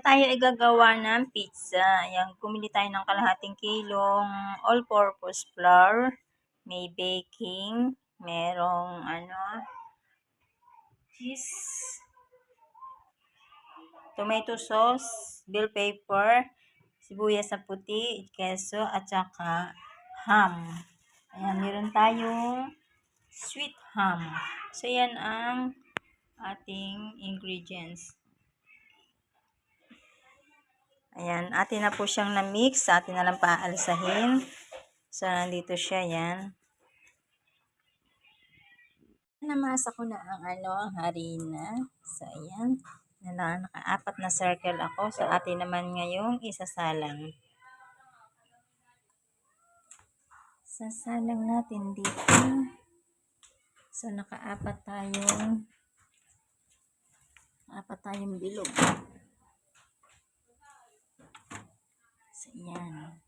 tayo ay gagawa ng pizza. Ayan, kumili tayo ng kalahating kilong all-purpose flour. May baking. Merong ano, cheese. Tomato sauce. Bell pepper. Sibuyas na puti. Keso. At saka ham. Ayan, meron tayong sweet ham. So, yan ang ating ingredients. Ayan, atin na po siyang na-mix. Atin na lang paalisahin. So, nandito siya, yan. Namasa ko na ang ano, ang harina. So, ayan. Nala, nakaapat na circle ako. So, atin naman ngayong isasalang. Sasalang natin dito. So, nakaapat tayong apat tayong bilog. So, yan.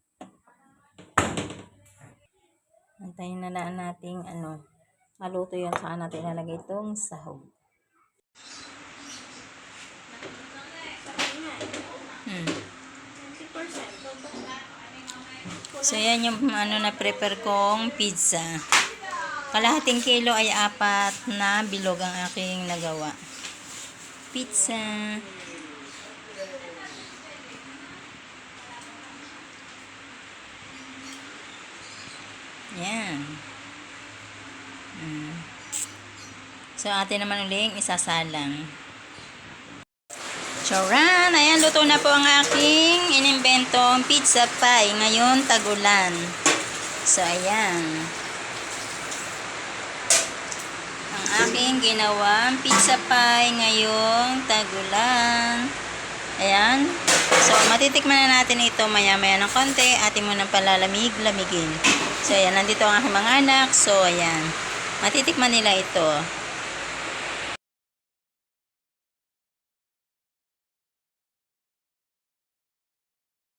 Antayin na lang nating ano, maluto yun. Saan natin ilalagay itong sahog. Hmm. So, yan yung ano na prepare kong pizza. Kalahating kilo ay apat na bilog ang aking nagawa. Pizza. Yan. Mm. So, atin naman uling isasalang. Charan! Ayan, luto na po ang aking inimbentong pizza pie. Ngayon, tagulan. So, ayan. Ang aking ginawang pizza pie ngayong tagulan. Ayan. So, matitikman na natin ito maya-maya ng konti. Atin mo nang palalamig-lamigin. So, ayan. Nandito ang aking mga anak. So, ayan. Matitikman nila ito.